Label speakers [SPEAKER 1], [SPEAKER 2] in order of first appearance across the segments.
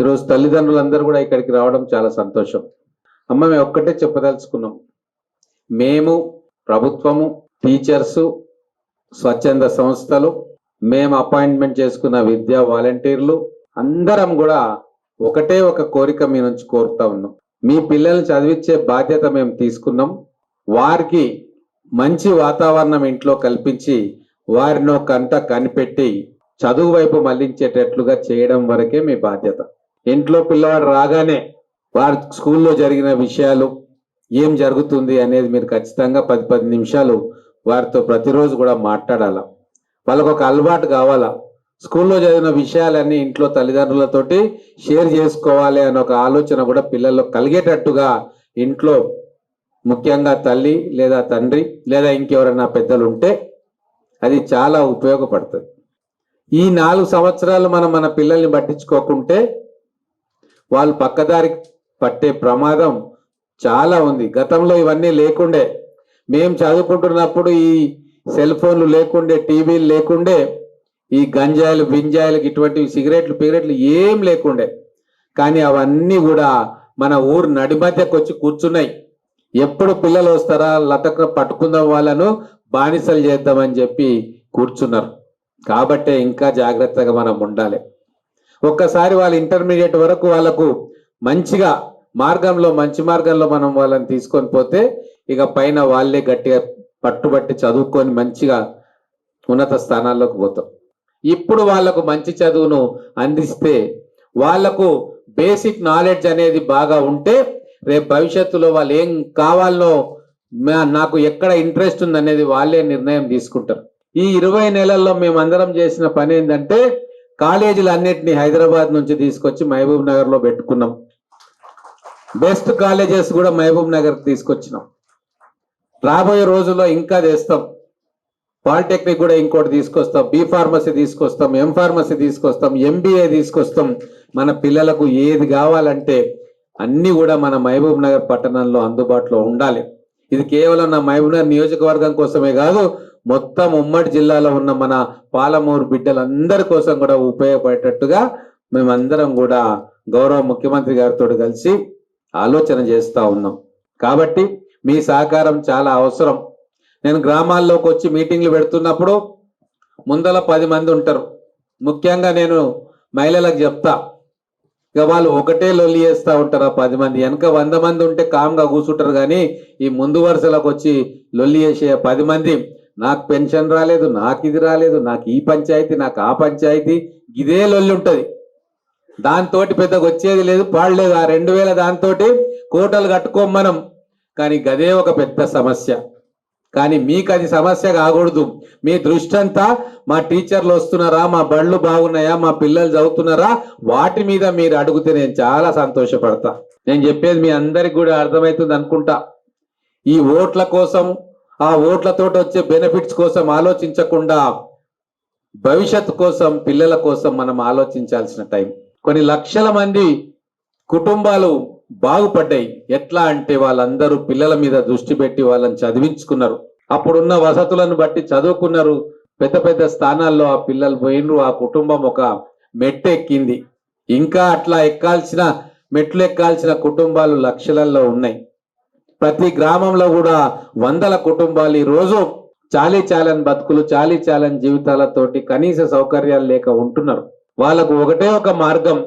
[SPEAKER 1] ఈరోజు తల్లిదండ్రులందరూ కూడా ఇక్కడికి రావడం చాలా సంతోషం. అమ్మ మేము ఒక్కటే చెప్పదలుచుకున్నాం. మేము ప్రభుత్వము టీచర్సు స్వచ్ఛంద సంస్థలు మేము అపాయింట్మెంట్ చేసుకున్న విద్యా వాలంటీర్లు అందరం కూడా ఒకటే ఒక కోరిక మీ నుంచి కోరుతా ఉన్నాం. మీ పిల్లల్ని చదివించే బాధ్యత మేము తీసుకున్నాం. వారికి మంచి వాతావరణం ఇంట్లో కల్పించి వారిని ఒక కంట కనిపెట్టి చదువు వైపు మళ్ళించేటట్లుగా చేయడం వరకే మీ బాధ్యత. ఇంట్లో పిల్లవాడు రాగానే వారి స్కూల్లో జరిగిన విషయాలు ఏం జరుగుతుంది అనేది మీరు ఖచ్చితంగా పది పది నిమిషాలు వారితో ప్రతిరోజు కూడా మాట్లాడాల? వాళ్ళకు ఒక అలవాటు కావాలా? స్కూల్లో చదివిన విషయాలన్నీ ఇంట్లో తల్లిదండ్రులతోటి షేర్ చేసుకోవాలి అనే ఒక ఆలోచన కూడా పిల్లల్లో కలిగేటట్టుగా ఇంట్లో ముఖ్యంగా తల్లి లేదా తండ్రి లేదా ఇంకెవరైనా పెద్దలు ఉంటే అది చాలా ఉపయోగపడుతుంది. ఈ నాలుగు సంవత్సరాలు మనం మన పిల్లల్ని పట్టించుకోకుంటే వాళ్ళు పక్కదారి పట్టే ప్రమాదం చాలా ఉంది. గతంలో ఇవన్నీ లేకుండే. మేము చదువుకుంటున్నప్పుడు ఈ సెల్ ఫోన్లు లేకుండే టీవీలు లేకుండే ఈ గంజాయిలు బింజాయిలు ఇటువంటి సిగరెట్లు పిగరెట్లు ఏం లేకుండే. కానీ అవన్నీ కూడా మన ఊరు నడిమధ్యకు వచ్చి కూర్చున్నాయి. ఎప్పుడు పిల్లలు వస్తారా లతక పట్టుకుందాం వాళ్ళను బానిసలు చేద్దామని చెప్పి కూర్చున్నారు. కాబట్టే ఇంకా జాగ్రత్తగా మనం ఉండాలి. ఒక్కసారి వాళ్ళ ఇంటర్మీడియట్ వరకు వాళ్ళకు మంచిగా మార్గంలో మంచి మార్గంలో మనం వాళ్ళని తీసుకొని పోతే ఇక పైన వాళ్ళే గట్టిగా పట్టుబట్టి చదువుకొని మంచిగా ఉన్నత స్థానాల్లోకి పోతాం. ఇప్పుడు వాళ్ళకు మంచి చదువును అందిస్తే వాళ్ళకు బేసిక్ నాలెడ్జ్ అనేది బాగా ఉంటే రేపు భవిష్యత్తులో వాళ్ళు ఏం కావాలనో మా- నాకు ఎక్కడ ఇంట్రెస్ట్ ఉందనేది వాళ్ళే నిర్ణయం తీసుకుంటారు. ఈ ఇరవై నెలల్లో మేమందరం చేసిన పని ఏంటంటే కాలేజీలు హైదరాబాద్ నుంచి తీసుకొచ్చి మహబూబ్ నగర్లో పెట్టుకున్నాం. బెస్ట్ కాలేజెస్ కూడా మహబూబ్ నగర్ తీసుకొచ్చినాం. రాబోయే రోజుల్లో ఇంకా తెస్తాం. పాలిటెక్నిక్ కూడా ఇంకోటి తీసుకొస్తాం. బి ఫార్మసీ తీసుకొస్తాం. ఎం ఫార్మసీ తీసుకొస్తాం. ఎంబీఏ తీసుకొస్తాం. మన పిల్లలకు ఏది కావాలంటే అన్నీ కూడా మన మహబూబ్ నగర్ పట్టణంలో అందుబాటులో ఉండాలి. ఇది కేవలం నా మహబూబ్ నగర్ నియోజకవర్గం కోసమే కాదు మొత్తం ఉమ్మడి జిల్లాలో ఉన్న మన పాలమూరు బిడ్డలందరి కోసం కూడా ఉపయోగపడేటట్టుగా మేమందరం కూడా గౌరవ ముఖ్యమంత్రి గారితో కలిసి ఆలోచన చేస్తూ ఉన్నాం. కాబట్టి మీ సహకారం చాలా అవసరం. నేను గ్రామాల్లోకి వచ్చి మీటింగ్లు పెడుతున్నప్పుడు ముందల పది మంది ఉంటారు. ముఖ్యంగా నేను మహిళలకు చెప్తా. ఇక వాళ్ళు ఒకటే లొల్లి చేస్తూ ఉంటారు ఆ పది మంది. వెనక వంద మంది ఉంటే కామ్గా కూర్చుంటారు కానీ ఈ ముందు వరుసలకు వచ్చి లొల్లి చేసే పది మంది నాకు పెన్షన్ రాలేదు నాకు ఇది రాలేదు నాకు ఈ పంచాయతీ నాకు ఆ పంచాయతీ ఇదే లొల్లి ఉంటుంది. దాంతోటి పెద్దగా వచ్చేది లేదు పాడలేదు ఆ రెండు వేల దాంతో కోటలు కట్టుకోం మనం. కానీ గదే ఒక పెద్ద సమస్య. కానీ మీకు అది సమస్య కాకూడదు. మీ దృష్టి అంతా మా టీచర్లు వస్తున్నారా మా బళ్ళు బాగున్నాయా మా పిల్లలు చదువుతున్నారా వాటి మీద మీరు అడిగితే నేను చాలా సంతోషపడతా. నేను చెప్పేది మీ అందరికి కూడా అర్థమవుతుంది అనుకుంటా. ఈ ఓట్ల కోసం ఆ ఓట్లతో వచ్చే బెనిఫిట్స్ కోసం ఆలోచించకుండా భవిష్యత్తు కోసం పిల్లల కోసం మనం ఆలోచించాల్సిన టైం. కొన్ని లక్షల మంది కుటుంబాలు బాగుపడ్డాయి. ఎట్లా అంటే వాళ్ళందరూ పిల్లల మీద దృష్టి పెట్టి వాళ్ళని చదివించుకున్నారు. అప్పుడున్న వసతులను బట్టి చదువుకున్నారు. పెద్ద పెద్ద స్థానాల్లో ఆ పిల్లలు పోయినరు. ఆ కుటుంబం ఒక మెట్టు ఎక్కింది ఇంకా అట్లా ఎక్కాల్సిన మెట్లు ఎక్కాల్సిన కుటుంబాలు లక్షలలో ఉన్నాయి. ప్రతి గ్రామంలో కూడా వందల కుటుంబాలు ఈ రోజు చాలీ చాలని బతుకులు చాలీ చాలని జీవితాలతోటి కనీస సౌకర్యాలు లేక ఉంటున్నారు. వాళ్ళకు ఒకటే ఒక మార్గం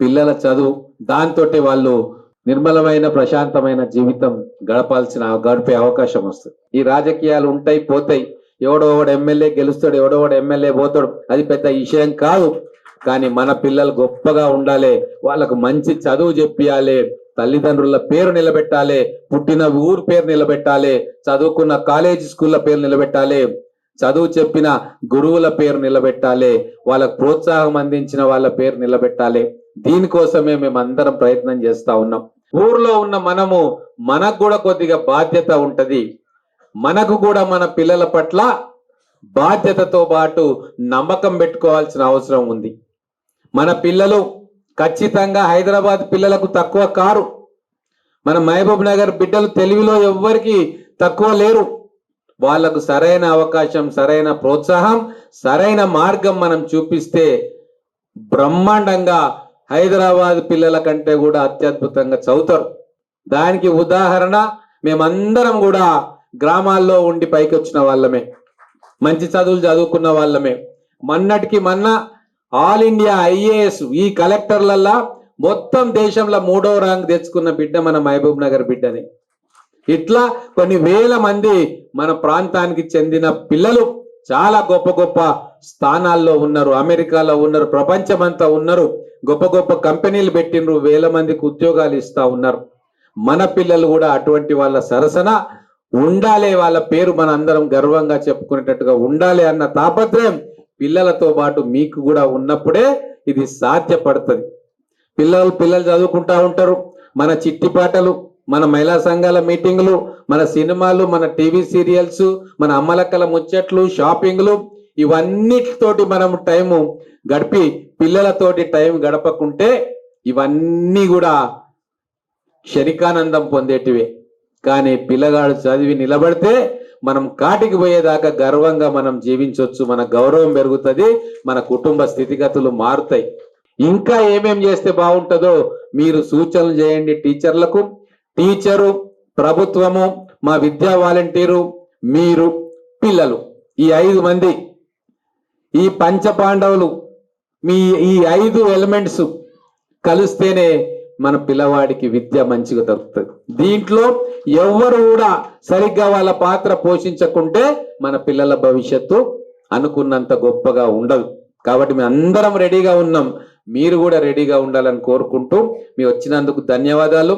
[SPEAKER 1] పిల్లల చదువు. దాంతో వాళ్ళు నిర్మలమైన ప్రశాంతమైన జీవితం గడపాల్సిన గడిపే అవకాశం వస్తుంది. ఈ రాజకీయాలు ఉంటాయి పోతాయి. ఎవడో ఒకడు ఎమ్మెల్యే గెలుస్తాడు ఎవడో ఒకడు ఎమ్మెల్యే పోతాడు. అది పెద్ద విషయం కాదు. కానీ మన పిల్లలు గొప్పగా ఉండాలి. వాళ్ళకు మంచి చదువు చెప్పియాలి. తల్లిదండ్రుల పేరు నిలబెట్టాలి పుట్టిన ఊరు పేరు నిలబెట్టాలి చదువుకున్న కాలేజీ స్కూళ్ళ పేరు నిలబెట్టాలి చదువు చెప్పిన గురువుల పేరు నిలబెట్టాలి వాళ్ళకు ప్రోత్సాహం అందించిన వాళ్ళ పేరు నిలబెట్టాలి. దీనికోసమే మేము అందరం ప్రయత్నం చేస్తా ఉన్నాం. ఊర్లో ఉన్న మనము మనకు కూడా కొద్దిగా బాధ్యత ఉంటది. మనకు కూడా మన పిల్లల పట్ల బాధ్యతతో పాటు నమ్మకం పెట్టుకోవాల్సిన అవసరం ఉంది. మన పిల్లలు ఖచ్చితంగా హైదరాబాద్ పిల్లలకు తక్కువ కారు. మన మహబూబ్ నగర్ బిడ్డలు తెలివిలో ఎవ్వరికి తక్కువ లేరు. వాళ్ళకు సరైన అవకాశం సరైన ప్రోత్సాహం సరైన మార్గం మనం చూపిస్తే బ్రహ్మాండంగా హైదరాబాద్ పిల్లల కంటే కూడా అత్యద్భుతంగా చదువుతారు. దానికి ఉదాహరణ మేమందరం కూడా గ్రామాల్లో ఉండి పైకి వచ్చిన వాళ్ళమే. మంచి చదువులు చదువుకున్న వాళ్ళమే. మన్నటికి మన్నా ఆల్ ఇండియా ఐఏఎస్ ఈ కలెక్టర్లల్లా మొత్తం దేశంలో మూడో ర్యాంక్ తెచ్చుకున్న బిడ్డ మన మహబూబ్ నగర్ బిడ్డని ఇట్లా కొన్ని వేల మంది మన ప్రాంతానికి చెందిన పిల్లలు చాలా గొప్ప గొప్ప స్థానాల్లో ఉన్నారు అమెరికాలో ఉన్నారు ప్రపంచమంతా ఉన్నారు. గొప్ప గొప్ప కంపెనీలు పెట్టినరు వేల మందికి ఉద్యోగాలు ఇస్తా ఉన్నారు. మన పిల్లలు కూడా అటువంటి వాళ్ళ సరసన ఉండాలి వాళ్ళ పేరు మన అందరం గర్వంగా చెప్పుకునేటట్టుగా ఉండాలి అన్న తాపత్రయం పిల్లలతో పాటు మీకు కూడా ఉన్నప్పుడే ఇది సాధ్యపడుతుంది. పిల్లలు పిల్లలు చదువుకుంటా ఉంటారు. మన చిట్టి పాటలు మన మహిళా సంఘాల మీటింగులు మన సినిమాలు మన టీవీ సీరియల్స్ మన అమ్మలక్కల ముచ్చట్లు షాపింగ్లు ఇవన్నిటితోటి మనం టైము గడిపి పిల్లలతోటి టైం గడపకుంటే ఇవన్నీ కూడా శరికానందం పొందేటివే. కానీ పిల్లగాడు చదివి నిలబడితే మనం కాటికి పోయేదాకా గర్వంగా మనం జీవించవచ్చు మన గౌరవం పెరుగుతుంది మన కుటుంబ స్థితిగతులు మారుతాయి. ఇంకా ఏమేం చేస్తే బాగుంటుందో మీరు సూచనలు చేయండి టీచర్లకు. టీచరు ప్రభుత్వము మా విద్యా వాలంటీరు మీరు పిల్లలు ఈ ఐదు మంది. ఈ పంచ పాండవులు మీ ఈ ఐదు ఎలిమెంట్స్ కలిస్తేనే మన పిల్లవాడికి విద్య మంచిగా దొరుకుతుంది. దీంట్లో ఎవ్వరు కూడా సరిగ్గా వాళ్ళ పాత్ర పోషించకుంటే మన పిల్లల భవిష్యత్తు అనుకున్నంత గొప్పగా ఉండదు. కాబట్టి మేము అందరం రెడీగా ఉన్నాం. మీరు కూడా రెడీగా ఉండాలని కోరుకుంటూ మీ వచ్చినందుకు ధన్యవాదాలు.